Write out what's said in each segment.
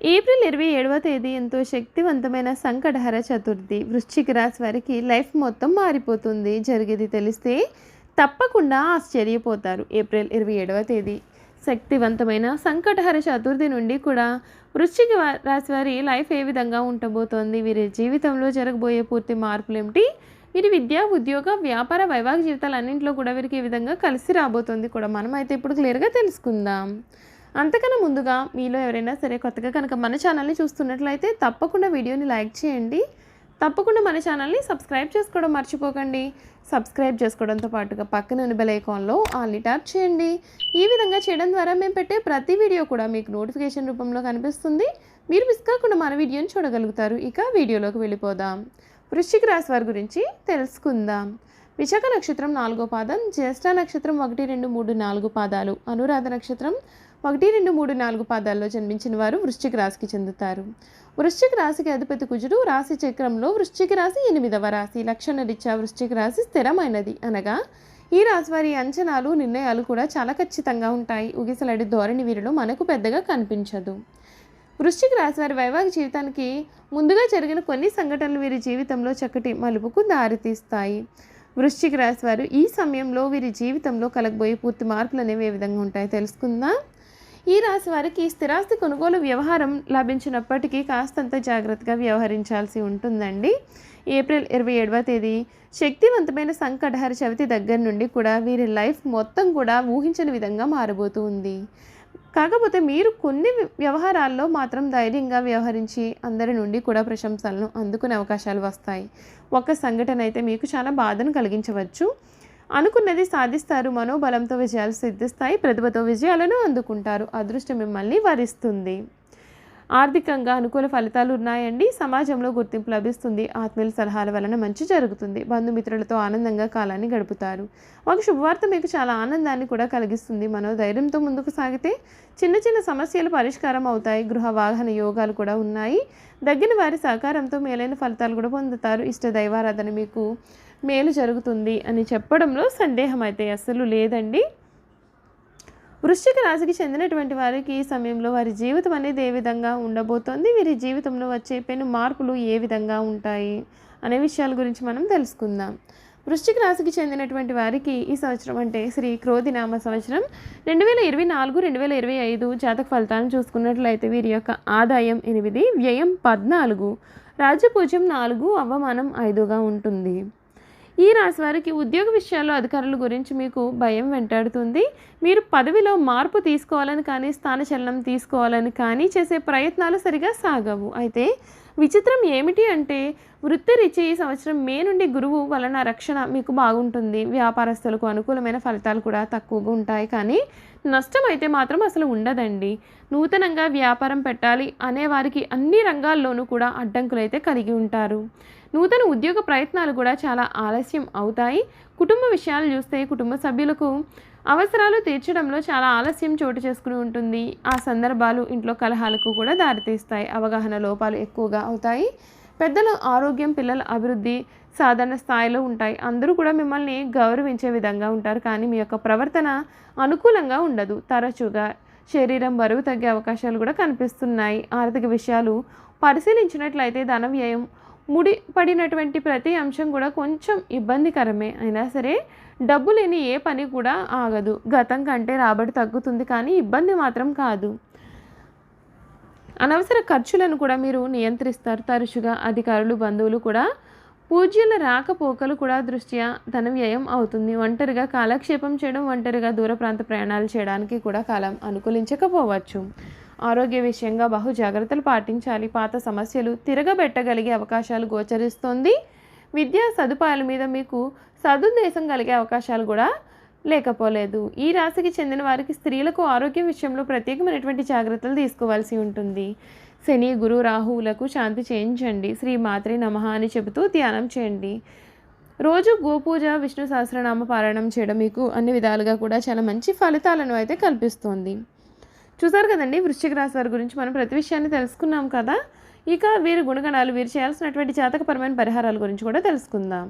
April ఇరవై ఏడవ తేదీ ఎంతో శక్తివంతమైన సంకటహర చతుర్థి. వృశ్చిక రాశి వారికి లైఫ్ మొత్తం మారిపోతుంది. జరిగేది తెలిస్తే తప్పకుండా ఆశ్చర్యపోతారు. ఏప్రిల్ ఇరవై ఏడవ తేదీ. శక్తివంతమైన సంకటహర చతుర్థి నుండి కూడా వృశ్చిక రాశి వారి లైఫ్ ఏ విధంగా ఉండబోతోంది? వీరి జీవితంలో జరగబోయే పూర్తి మార్పులు ఏమిటి వీరి విద్య ఉద్యోగ వ్యాపార వైవాహిక జీవితాలు అన్నింటిలో కూడా వీరికి ఈ విధంగా కలిసి రాబోతుంది కూడా మనం అయితే ఇప్పుడు క్లియర్గా తెలుసుకుందాం. అంతకన్నా ముందుగా మీలో ఎవరైనా సరే కొత్తగా కనుక మన ఛానల్ని చూస్తున్నట్లయితే తప్పకుండా వీడియోని లైక్ చేయండి. తప్పకుండా మన ఛానల్ని సబ్స్క్రైబ్ చేసుకోవడం మర్చిపోకండి. సబ్స్క్రైబ్ చేసుకోవడంతో పాటుగా పక్కన ఉన్న బెల్ ఐకాన్లో ఆల్ని ట్యాప్ చేయండి. ఈ విధంగా చేయడం ద్వారా మేము పెట్టే ప్రతి వీడియో కూడా మీకు నోటిఫికేషన్ రూపంలో కనిపిస్తుంది. మీరు మిస్ కాకుండా మన వీడియోని చూడగలుగుతారు. ఇక వీడియోలోకి వెళ్ళిపోదాం. వృశ్చిక రాశి వారి గురించి తెలుసుకుందాం. విశాఖ నక్షత్రం నాలుగో పాదం జ్యేష్ఠ నక్షత్రం ఒకటి రెండు మూడు నాలుగు పాదాలు. అనురాధ నక్షత్రం ఒకటి రెండు మూడు నాలుగు పాదాల్లో జన్మించిన వారు వృశ్చిక రాశికి చెందుతారు. వృశ్చిక రాశికి అధిపతి కుజుడు రాశి చక్రంలో వృశ్చిక రాశి ఎనిమిదవ రాశి. లక్షణ రీత్యా వృశ్చిక రాశి స్థిరమైనది. అనగా ఈ రాశి వారి అంచనాలు నిర్ణయాలు కూడా చాలా ఖచ్చితంగా ఉంటాయి. ఉగిసలాడి ధోరణి వీరిలో మనకు పెద్దగా కనిపించదు. వృశ్చిక రాశి వారి వైవాహిక జీవితానికి ముందుగా జరిగిన కొన్ని సంఘటనలు వీరి జీవితంలో చక్కటి మలుపుకు దారితీస్తాయి. వృశ్చిక రాశి వారు ఈ సమయంలో వీరి జీవితంలో కలగబోయే పూర్తి మార్పులు అనేవి ఏ విధంగా ఉంటాయో తెలుసుకుందాం. ఈ రాశి వారికి స్థిరాస్తి కొనుగోలు వ్యవహారం లభించినప్పటికీ కాస్తంత జాగ్రత్తగా వ్యవహరించాల్సి ఉంటుందండి. ఏప్రిల్ ఇరవై ఏడవ తేదీ శక్తివంతమైన సంకటహర చవితి దగ్గర నుండి కూడా వీరి లైఫ్ మొత్తం కూడా ఊహించని విధంగా మారబోతూ ఉంది. కాకపోతే మీరు కొన్ని వ్యవహారాల్లో మాత్రం ధైర్యంగా వ్యవహరించి అందరి నుండి కూడా ప్రశంసలను అందుకునే అవకాశాలు వస్తాయి. ఒక సంఘటన అయితే మీకు చాలా బాధను కలిగించవచ్చు. అనుకున్నది సాధిస్తారు. మనోబలంతో విజయాలు సిద్ధిస్తాయి. ప్రతిభతో విజయాలను అందుకుంటారు. అదృష్టం మిమ్మల్ని వరిస్తుంది. ఆర్థికంగా అనుకూల ఫలితాలు ఉన్నాయండి. సమాజంలో గుర్తింపు లభిస్తుంది. ఆత్మీయుల సలహాల వలన మంచి జరుగుతుంది. బంధుమిత్రులతో ఆనందంగా కాలాన్ని గడుపుతారు. ఒక శుభవార్త మీకు చాలా ఆనందాన్ని కూడా కలిగిస్తుంది. మనోధైర్యంతో ముందుకు సాగితే చిన్న చిన్న సమస్యలు పరిష్కారం అవుతాయి. గృహ వాహన యోగాలు కూడా ఉన్నాయి. దగ్గర వారి సహకారంతో మేలైన ఫలితాలు కూడా పొందుతారు. ఇష్ట దైవారాధన మీకు మేలు జరుగుతుంది అని చెప్పడంలో సందేహం అయితే అస్సలు లేదండి. వృశ్చిక రాశికి చెందినటువంటి వారికి ఈ సమయంలో వారి జీవితం అనేది ఏ విధంగా ఉండబోతోంది? వీరి జీవితంలో వచ్చే పెను మార్పులు ఏ విధంగా ఉంటాయి? అనే విషయాల గురించి మనం తెలుసుకుందాం. వృశ్చిక రాశికి చెందినటువంటి వారికి ఈ సంవత్సరం అంటే శ్రీ క్రోధినామ సంవత్సరం. రెండు వేల ఇరవై నాలుగు రెండు వేల ఇరవై ఐదు జాతక ఫలితాలను చూసుకున్నట్లయితే వీరి యొక్క ఆదాయం ఎనిమిది వ్యయం పద్నాలుగు. రాజ్యపూజ్యం నాలుగు అవమానం ఐదుగా ఉంటుంది. ఈ రాశి వారికి ఉద్యోగ విషయాల్లో అధికారుల గురించి మీకు భయం వెంటాడుతుంది. మీరు పదవిలో మార్పు తీసుకోవాలని కానీ స్థానచలనం తీసుకోవాలని కానీ చేసే ప్రయత్నాలు సరిగా సాగవు. అయితే విచిత్రం ఏమిటి అంటే వృత్తిరీత్యా ఈ సంవత్సరం మే నుండి గురువు వలన రక్షణ మీకు బాగుంటుంది. వ్యాపారస్తులకు అనుకూలమైన ఫలితాలు కూడా తక్కువగా ఉంటాయి. కానీ నష్టం అయితే మాత్రం అసలు ఉండదండి. నూతనంగా వ్యాపారం పెట్టాలి అనే వారికి అన్ని రంగాల్లోనూ కూడా అడ్డంకులు అయితే కలిగి ఉంటారు. నూతన ఉద్యోగ ప్రయత్నాలు కూడా చాలా ఆలస్యం అవుతాయి. కుటుంబ విషయాలు చూస్తే కుటుంబ సభ్యులకు అవసరాలు తీర్చడంలో చాలా ఆలస్యం చోటు చేసుకుని ఉంటుంది. ఆ సందర్భాలు ఇంట్లో కలహాలకు కూడా దారితీస్తాయి. అవగాహన లోపాలు ఎక్కువగా అవుతాయి. పెద్దల ఆరోగ్యం పిల్లల అభివృద్ధి సాధారణ స్థాయిలో ఉంటాయి. అందరూ కూడా మిమ్మల్ని గౌరవించే విధంగా ఉంటారు. కానీ మీ యొక్క ప్రవర్తన అనుకూలంగా ఉండదు. తరచుగా శరీరం బరువు తగ్గే అవకాశాలు కూడా కనిపిస్తున్నాయి. ఆర్థిక విషయాలు పరిశీలించినట్లయితే ధన వ్యయం ముడి పడినటువంటి ప్రతి అంశం కూడా కొంచెం ఇబ్బందికరమే అయినా సరే డబ్బు లేని ఏ పని కూడా ఆగదు. గతం కంటే రాబడి తగ్గుతుంది కానీ ఇబ్బంది మాత్రం కాదు. అనవసర ఖర్చులను కూడా మీరు నియంత్రిస్తారు. తరచుగా అధికారులు బంధువులు కూడా పూజ్యుల రాకపోకలు కూడా దృష్ట్యా ధన వ్యయం అవుతుంది. ఒంటరిగా కాలక్షేపం చేయడం ఒంటరిగా దూర ప్రాంత ప్రయాణాలు చేయడానికి కూడా కాలం అనుకూలించకపోవచ్చు. ఆరోగ్య విషయంగా బహు జాగ్రత్తలు పాటించాలి. పాత సమస్యలు తిరగబెట్టగలిగే అవకాశాలు గోచరిస్తుంది. విద్యా సదుపాయాల మీద మీకు సదుద్దేశం కలిగే అవకాశాలు కూడా లేకపోలేదు. ఈ రాశికి చెందిన వారికి స్త్రీలకు ఆరోగ్యం విషయంలో ప్రత్యేకమైనటువంటి జాగ్రత్తలు తీసుకోవాల్సి ఉంటుంది. శని గురు రాహువులకు శాంతి చేయించండి. శ్రీ మాత్రి నమ అని చెబుతూ ధ్యానం చేయండి. రోజు గోపూజ విష్ణు సహస్రనామ పారాయణం చేయడం మీకు అన్ని విధాలుగా కూడా చాలా మంచి ఫలితాలను అయితే కల్పిస్తోంది. చూసారు కదండి వృశ్చిక రాశి వారి గురించి మనం ప్రతి విషయాన్ని తెలుసుకున్నాం కదా? ఇక వీరి గుణగణాలు వీరు చేయాల్సినటువంటి జాతకపరమైన పరిహారాల గురించి కూడా తెలుసుకుందాం.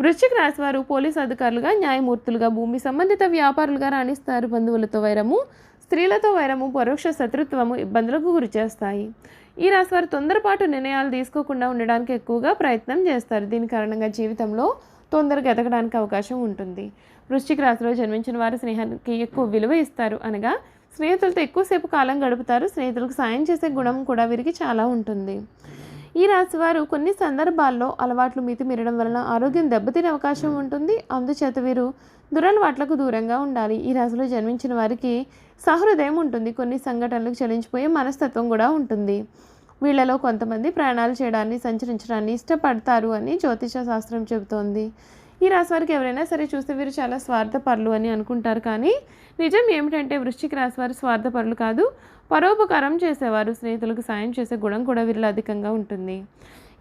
వృశ్చిక రాశి వారు పోలీసు అధికారులుగా న్యాయమూర్తులుగా భూమి సంబంధిత వ్యాపారులుగా రాణిస్తారు. బంధువులతో వైరము స్త్రీలతో వైరము పరోక్ష శత్రుత్వము ఇబ్బందులకు గురిచేస్తాయి ఈ రాశి వారు తొందరపాటు నిర్ణయాలు తీసుకోకుండా ఉండడానికి ఎక్కువగా ప్రయత్నం చేస్తారు. దీని కారణంగా జీవితంలో తొందరగా ఎదగడానికి అవకాశం ఉంటుంది. వృశ్చిక రాశిలో జన్మించిన వారు స్నేహానికి ఎక్కువ విలువ ఇస్తారు అనగా స్నేహితులతో ఎక్కువసేపు కాలం గడుపుతారు. స్నేహితులకు సాయం చేసే గుణం కూడా వీరికి చాలా ఉంటుంది. ఈ రాశి వారు కొన్ని సందర్భాల్లో అలవాట్లు మితిమీరడం వలన ఆరోగ్యం దెబ్బతినే అవకాశం ఉంటుంది. అందుచేత వీరు దురలవాట్లకు దూరంగా ఉండాలి. ఈ రాశిలో జన్మించిన వారికి సహృదయం ఉంటుంది. కొన్ని సంఘటనలకు చలించిపోయే మనస్తత్వం కూడా ఉంటుంది. వీళ్ళలో కొంతమంది ప్రయాణాలు చేయడాన్ని సంచరించడాన్ని ఇష్టపడతారు అని జ్యోతిష శాస్త్రం చెబుతోంది. ఈ రాశి వారికి ఎవరైనా సరే చూస్తే వీరు చాలా స్వార్థపరులు అని అనుకుంటారు. కానీ నిజం ఏమిటంటే వృశ్చిక రాశి వారు స్వార్థపరులు కాదు. పరోపకారం చేసేవారు స్నేహితులకు సాయం చేసే గుణం కూడా వీరిలో అధికంగా ఉంటుంది.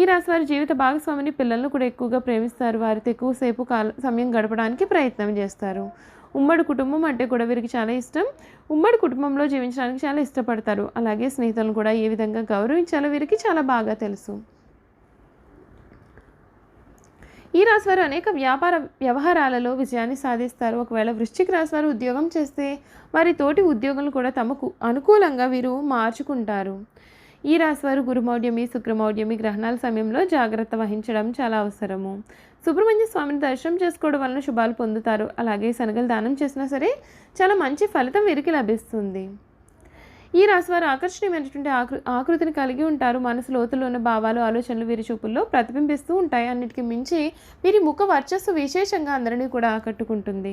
ఈ రాశి వారి జీవిత భాగస్వామిని పిల్లలను కూడా ఎక్కువగా ప్రేమిస్తారు. వారితో ఎక్కువసేపు కాల సమయం గడపడానికి ప్రయత్నం చేస్తారు. ఉమ్మడి కుటుంబం అంటే కూడా వీరికి చాలా ఇష్టం. ఉమ్మడి కుటుంబంలో జీవించడానికి చాలా ఇష్టపడతారు. అలాగే స్నేహితులను కూడా ఏ విధంగా గౌరవించాలో వీరికి చాలా బాగా తెలుసు. ఈ రాశివారు అనేక వ్యాపార వ్యవహారాలలో విజయాన్ని సాధిస్తారు. ఒకవేళ వృశ్చిక రాశివారు ఉద్యోగం చేస్తే వారి తోటి ఉద్యోగులు కూడా తమకు అనుకూలంగా వీరు మార్చుకుంటారు. ఈ రాశివారు గురుమౌఢ్యమి శుక్రమౌఢ్యమి గ్రహణాల సమయంలో జాగ్రత్త వహించడం చాలా అవసరము. సుబ్రహ్మణ్య స్వామిని దర్శనం చేసుకోవడం వలన శుభాలు పొందుతారు. అలాగే శనగలు దానం చేసినా సరే చాలా మంచి ఫలితం వీరికి లభిస్తుంది. ఈ రాశివారు ఆకర్షణీయమైనటువంటి ఆకృ ఆకృతిని కలిగి ఉంటారు. మనసు లోతులో ఉన్న భావాలు ఆలోచనలు వీరి చూపుల్లో ప్రతిబింబిస్తూ ఉంటాయి. అన్నిటికీ మించి వీరి ముఖ వర్చస్సు విశేషంగా అందరినీ కూడా ఆకట్టుకుంటుంది.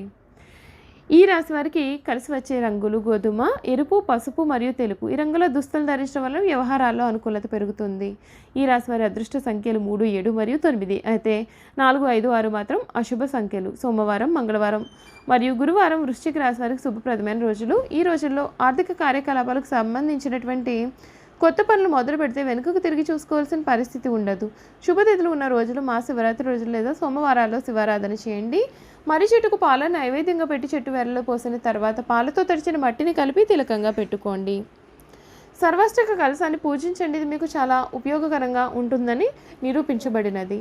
ఈ రాశి వారికి కలిసి వచ్చే రంగులు గోధుమ ఎరుపు పసుపు మరియు తెలుపు. ఈ రంగుల దుస్తులు ధరించడం వల్ల వ్యవహారాల్లో అనుకూలత పెరుగుతుంది. ఈ రాశి వారి అదృష్ట సంఖ్యలు మూడు ఏడు మరియు తొమ్మిది. అయితే నాలుగు ఐదు ఆరు మాత్రం అశుభ సంఖ్యలు. సోమవారం మంగళవారం మరియు గురువారం వృశ్చిక రాశి వారికి శుభప్రదమైన రోజులు. ఈ రోజుల్లో ఆర్థిక కార్యకలాపాలకు సంబంధించినటువంటి కొత్త పనులు మొదలు పెడితే వెనుకకు తిరిగి చూసుకోవాల్సిన పరిస్థితి ఉండదు. శుభతిథులు ఉన్న రోజులు మా శివరాత్రి రోజులు లేదా సోమవారాల్లో శివారాధన చేయండి. మర్రి చెట్టుకు పాలను నైవేద్యంగా పెట్టి చెట్టు వెరలో పోసిన తర్వాత పాలతో తడిచిన మట్టిని కలిపి తిలకంగా పెట్టుకోండి. సర్వాష్టక కలశాన్ని పూజించండి. ఇది మీకు చాలా ఉపయోగకరంగా ఉంటుందని నిరూపించబడినది.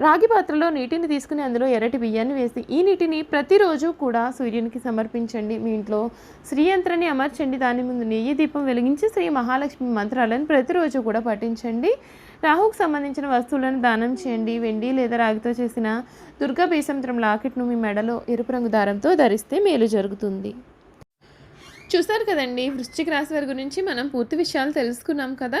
రాగి పాత్రలో నీటిని తీసుకుని అందులో ఎర్రటి బియ్యాన్ని వేసి ఈ నీటిని ప్రతిరోజు కూడా సూర్యునికి సమర్పించండి. మీ ఇంట్లో శ్రీ యంత్రాన్ని అమర్చండి. దాని ముందు నెయ్యి దీపం వెలిగించి శ్రీ మహాలక్ష్మి మంత్రాలను ప్రతిరోజు కూడా పఠించండి. రాహుకు సంబంధించిన వస్తువులను దానం చేయండి. వెండి లేదా రాగితో చేసిన దుర్గా బీసంత్రం లాకెట్ను మీ మెడలో ఎరుపు రంగు దారంతో ధరిస్తే మేలు జరుగుతుంది. చూసారు కదండి వృశ్చిక రాశి వారి గురించి మనం పూర్తి విషయాలు తెలుసుకున్నాం కదా?